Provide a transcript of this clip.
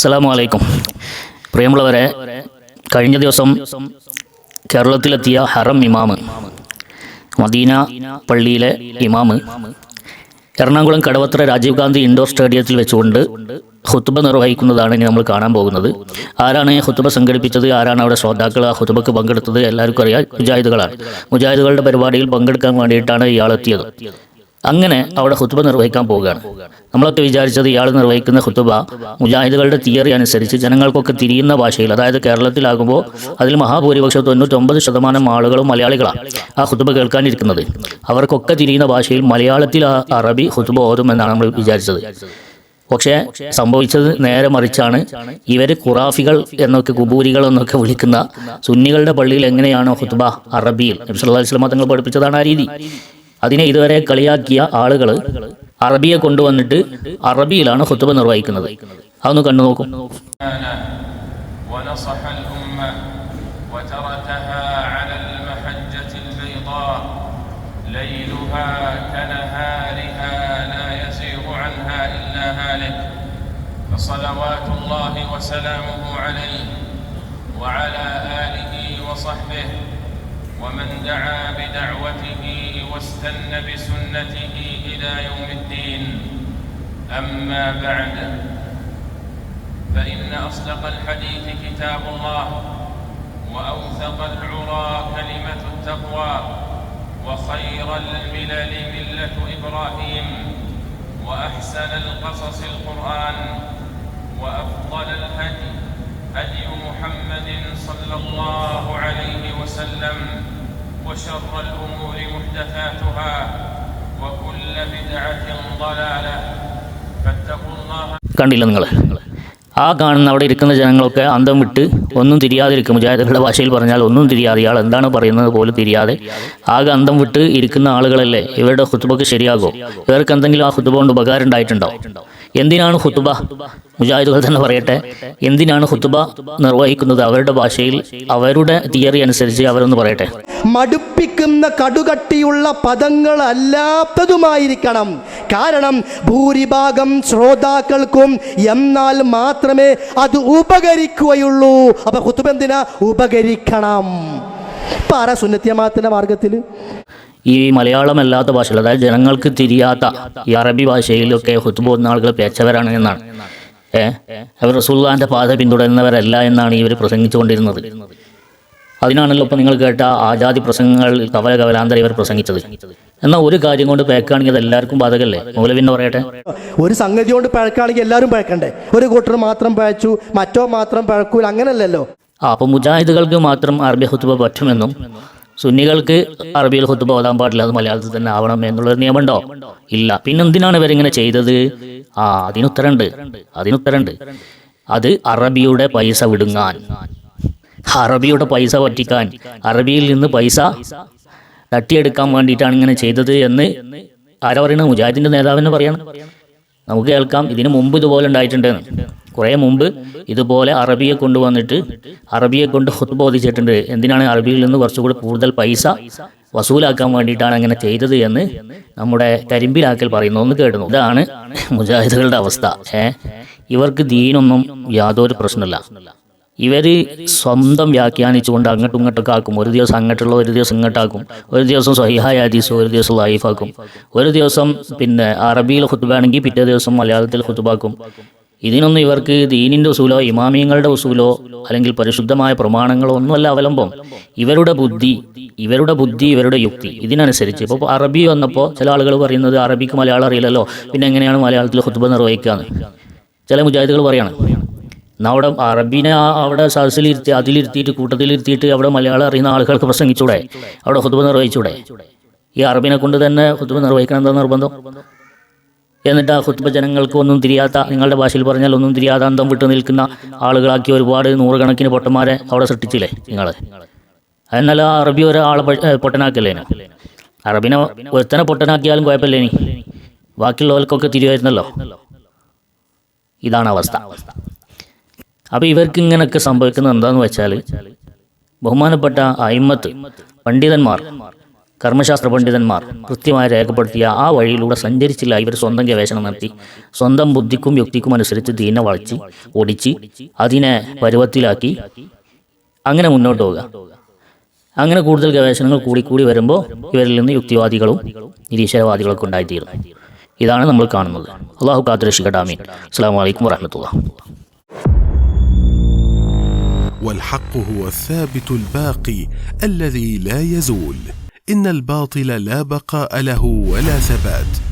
അസ്സലാമു അലൈക്കും പ്രിയമുള്ളവരെ കഴിഞ്ഞ ദിവസം കേരളത്തിലെത്തിയ ഹറം ഇമാമ് മദീന പള്ളിയിലെ ഇമാമ് എറണാകുളം കടവത്ര രാജീവ് ഗാന്ധി ഇൻഡോർ സ്റ്റേഡിയത്തിൽ വെച്ചുകൊണ്ട് ഹുത്തുബ നിർവഹിക്കുന്നതാണ് ഇനി നമ്മൾ കാണാൻ പോകുന്നത്. ആരാണ് ഹുത്തുബ സംഘടിപ്പിച്ചത്? ആരാണ് അവിടെ ശ്രോതാക്കൾ? ആ ഹുത്തുബക്ക് പങ്കെടുത്തത് എല്ലാവർക്കും അറിയാം. മുജാഹിദുകളാണ്. മുജാഹിദുകളുടെ പരിപാടിയിൽ പങ്കെടുക്കാൻ വേണ്ടിയിട്ടാണ് ഇയാൾ എത്തിയത്. അങ്ങനെ അവിടെ ഹുത്തുബ നിർവഹിക്കാൻ പോവുകയാണ്. നമ്മളൊക്കെ വിചാരിച്ചത് ഇയാൾ നിർവഹിക്കുന്ന ഹുത്തുബ മുജാഹിദുകളുടെ തിയറി അനുസരിച്ച് ജനങ്ങൾക്കൊക്കെ തിരിയുന്ന ഭാഷയിൽ അതായത് കേരളത്തിലാകുമ്പോൾ അതിൽ മഹാഭൂരിപക്ഷം തൊണ്ണൂറ്റൊമ്പത് ശതമാനം ആളുകളും മലയാളികളാണ് ആ ഹുത്തുബ കേൾക്കാനിരിക്കുന്നത്. അവർക്കൊക്കെ തിരിയുന്ന ഭാഷയിൽ മലയാളത്തിൽ ആ അറബി ഹുത്തുബ ഓതുമെന്നാണ് നമ്മൾ വിചാരിച്ചത്. പക്ഷേ സംഭവിച്ചത് നേരെ മറിച്ചാണ്. ഇവർ ഖുറാഫികൾ എന്നൊക്കെ കുബൂരികൾ എന്നൊക്കെ വിളിക്കുന്ന സുന്നികളുടെ പള്ളിയിൽ എങ്ങനെയാണോ ഹുത്തുബ അറബിയിൽ നബ്സല്ലാ വസ്ലമ തങ്ങൾ പഠിപ്പിച്ചതാണ് ആ രീതി. അതിനെ ഇതുവരെ കളിയാക്കിയ ആളുകൾ അറബിയെ കൊണ്ടുവന്നിട്ട് അറബിയിലാണ് ഹുത്തുബ നിർവഹിക്കുന്നത് അതൊന്ന് കണ്ടു നോക്കും ونصح الأمة وتركها على المحجة البيضاء ليلها كنهارها لا يزيغ عنها إلا هالك فصلوات الله وسلامه عليه وعلى آله وصحبه ومن دعا بدعوته واستنى بسنته إلى يوم الدين. أما بعد فإن أصدق الحديث كتاب الله وأوثق العرى كلمة التقوى وخير الملل ملة إبراهيم وأحسن القصص القرآن وأفضل الهدي هدي محمد صلى الله عليه وسلم وشر الأمور കണ്ടില്ല നിങ്ങൾ ആ കാണുന്ന അവിടെ ഇരിക്കുന്ന ജനങ്ങളൊക്കെ അന്തം വിട്ട് ഒന്നും തിരിയാതിരിക്കും. മുജാഹിദുകളുടെ ഭാഷയിൽ പറഞ്ഞാൽ ഒന്നും തിരിയാതെ ഇയാൾ എന്താണ് പറയുന്നത് പോലും തിരിയാതെ ആകെ അന്തം വിട്ട് ഇരിക്കുന്ന ആളുകളല്ലേ? ഇവരുടെ ഹുത്തുബക്ക് ശരിയാകുമോ ഇവർക്ക് എന്തെങ്കിലും ആ ഹുത്തുബ കൊണ്ട് ഉപകാരം ഉണ്ടായിട്ടുണ്ടോ? എന്തിനാണ് ഹുത്തുബ മുജാഹിദുകൾ തന്നെ പറയട്ടെ. എന്തിനാണ് ഹുത്തുബ നിർവഹിക്കുന്നത്? അവരുടെ ഭാഷയിൽ അവരുടെ തിയറി അനുസരിച്ച് അവരൊന്ന് പറയട്ടെ. മടുപ്പിക്കുന്ന കടുകട്ടിയുള്ള പദങ്ങളല്ലാത്തതുമായിരിക്കണം. കാരണം ഭൂരിഭാഗം ശ്രോതാക്കൾക്കും എന്നാൽ മാത്രമേ അത് ഉപകരിക്കുകയുള്ളൂ. അപ്പൊ ഹുത്തുബ എന്തിനാ? ഉപകരിക്കണം. പാറ സുന്നത്യമാത്തിന്റെ മാർഗത്തിൽ ഈ മലയാളമല്ലാത്ത ഭാഷകൾ അതായത് ജനങ്ങൾക്ക് തിരിയാത്ത ഈ അറബി ഭാഷയിലൊക്കെ ഹുത്തുബ പോകുന്ന ആളുകൾ പേച്ചവരാണ് എന്നാണ്. ഏഹ് അവർ റസൂള്ളാന്റെ പാത പിന്തുടരുന്നവരല്ല എന്നാണ് ഇവർ പ്രസംഗിച്ചുകൊണ്ടിരുന്നത്. അതിനാണല്ലോ ഇപ്പം നിങ്ങൾ കേട്ട ആജാതി പ്രസംഗങ്ങൾ കവല കവലാന്തര ഇവർ പ്രസംഗിച്ചത്. എന്നാൽ ഒരു കാര്യം കൊണ്ട് പേക്കാണെങ്കിൽ അത് എല്ലാവർക്കും ബാധകല്ലേ? മൗലവിന്ന് പറയട്ടെ. ഒരു സംഗതി കൊണ്ട് പഴക്കാണെങ്കിൽ എല്ലാവരും പഴക്കണ്ടേ ഒരു കൂട്ടർ മാത്രം പഴച്ചു മറ്റോ മാത്രം പഴക്കൂല അങ്ങനല്ലല്ലോ. ആ അപ്പം മുജാഹിദുകൾക്ക് മാത്രം അറബി ഹുത്തുബ പറ്റുമെന്നും സുന്നികൾക്ക് അറബിയിൽ ഹുത്തുബ ഓതാൻ പാടില്ല അത് മലയാളത്തിൽ തന്നെ ആവണം എന്നുള്ളൊരു നിയമമുണ്ടോ? ഇല്ല. പിന്നെ പിന്നെന്തിനാണ് ഇവരിങ്ങനെ ചെയ്തത്? ആ അതിനുത്തരണ്ട് അതിനുത്തരണ്ട് അത് അറബിയുടെ പൈസ വിടുങ്ങാൻ. അറബിയുടെ പൈസ പറ്റിക്കാൻ. അറബിയിൽ നിന്ന് പൈസ തട്ടിയെടുക്കാൻ വേണ്ടിയിട്ടാണ് ഇങ്ങനെ ചെയ്തത് എന്ന് ആരാ പറയുന്നത്? മുജാഹിദിന്റെ നേതാവിനെ പറയണം. നമുക്ക് കേൾക്കാം. ഇതിനു മുമ്പ് ഇതുപോലെ ഉണ്ടായിട്ടുണ്ടെന്ന്. കുറേ മുമ്പ് ഇതുപോലെ അറബിയെ കൊണ്ടുവന്നിട്ട് അറബിയെ കൊണ്ട് ഹുത്ത് ബോധിച്ചിട്ടുണ്ട് എന്തിനാണ് അറബിയിൽ നിന്ന് കുറച്ചുകൂടി കൂടുതൽ പൈസ വസൂലാക്കാൻ വേണ്ടിയിട്ടാണ് അങ്ങനെ ചെയ്തത് എന്ന് നമ്മുടെ കരിമ്പിലാക്കൽ പറയുന്നു. ഒന്ന് കേട്ടു ഇതാണ് മുജാഹിദുകളുടെ അവസ്ഥ. ഏ? ഇവർക്ക് ദീനൊന്നും യാതൊരു പ്രശ്നമില്ല. ഇവർ സ്വന്തം വ്യാഖ്യാനിച്ചുകൊണ്ട് അങ്ങോട്ടും ഇങ്ങോട്ടൊക്കെ ആക്കും. ഒരു ദിവസം അങ്ങോട്ടുള്ള ഒരു ദിവസം ഇങ്ങോട്ടാക്കും. ഒരു ദിവസം സഹിഹായ ഹദീസ് ഒരു ദിവസം ലൈഫാക്കും ഒരു ദിവസം പിന്നെ അറബിയിൽ ഹുത്തുബാണെങ്കിൽ പിറ്റേ ദിവസം മലയാളത്തിൽ ഹുത്തുബാക്കും ഇതിനൊന്നും ഇവർക്ക് ദീനിന്റെ ഉസൂലോ ഇമാമിയങ്ങളുടെ ഉസൂലോ അല്ലെങ്കിൽ പരിശുദ്ധമായ പ്രമാണങ്ങളോ ഒന്നുമല്ല അവലംബം. ഇവരുടെ ബുദ്ധി ഇവരുടെ ബുദ്ധി ഇവരുടെ യുക്തി ഇതിനനുസരിച്ച്. ഇപ്പോൾ അറബി വന്നപ്പോൾ ചില ആളുകൾ പറയുന്നത് അറബിക്ക് മലയാളം അറിയില്ലല്ലോ. പിന്നെ എങ്ങനെയാണ് മലയാളത്തിൽ ഹുത്ബ നിർവഹിക്കാന്ന്? ചില മുജാഹിദുകൾ പറയാണ് എന്നാൽ അറബീനെ അവിടെ സദസ്സിലിരുത്തി അതിലിരുത്തിയിട്ട് കൂട്ടത്തിലിരുത്തിയിട്ട് അവിടെ മലയാളം അറിയുന്ന ആളുകൾക്ക് പ്രസംഗിച്ചൂടെ? അവിടെ ഹുത്ബ നിർവഹിച്ചൂടെ? ഈ അറബിനെ കൊണ്ട് തന്നെ ഹുത്ബ നിർവഹിക്കണം എന്താ നിർബന്ധം? എന്നിട്ട് ആ ഹുത്ബ ജനങ്ങൾക്ക് ഒന്നും തിരിയാത്ത നിങ്ങളുടെ ഭാഷയിൽ പറഞ്ഞാൽ ഒന്നും തിരിയാത്ത അന്തം വിട്ടു നിൽക്കുന്ന ആളുകളാക്കി ഒരുപാട് നൂറുകണക്കിന് പൊട്ടന്മാരെ അവിടെ സൃഷ്ടിച്ചില്ലേ നിങ്ങൾ എന്നാൽ ആ അറബി ഒരാളെ പൊട്ടനാക്കല്ലേ അറബിനെ ഒരുത്തനെ പൊട്ടനാക്കിയാലും കുഴപ്പമില്ലേനി ബാക്കിയുള്ളവർക്കൊക്കെ തിരിവായിരുന്നല്ലോ ഇതാണ് അവസ്ഥ. അപ്പോൾ ഇവർക്ക് ഇങ്ങനെയൊക്കെ സംഭവിക്കുന്നത് എന്താണെന്ന് വെച്ചാൽ ബഹുമാനപ്പെട്ട അയിമത്ത് പണ്ഡിതന്മാർ കർമ്മശാസ്ത്ര പണ്ഡിതന്മാർ കൃത്യമായി രേഖപ്പെടുത്തിയ ആ വഴിയിലൂടെ സഞ്ചരിച്ചില്ല ഇവർ സ്വന്തം ഗവേഷണം നടത്തി സ്വന്തം ബുദ്ധിക്കും യുക്തിക്കും അനുസരിച്ച് ദീനെ വളച്ച് ഒടിച്ച് അതിനെ പരുവത്തിലാക്കി അങ്ങനെ മുന്നോട്ട് പോവുക അങ്ങനെ കൂടുതൽ ഗവേഷണങ്ങൾ കൂടി കൂടി വരുമ്പോൾ ഇവരിൽ നിന്ന് യുക്തിവാദികളും നിരീശ്വരവാദികളൊക്കെ ഉണ്ടായിത്തീരും ഇതാണ് നമ്മൾ കാണുന്നത് അള്ളാഹു കാത്തുരക്ഷിക്കട്ടാമീൻ അസ്സാം വലൈക്കും വരഹമത്തുള്ള والحق هو الثابت الباقي الذي لا يزول إن الباطل لا بقاء له ولا ثبات.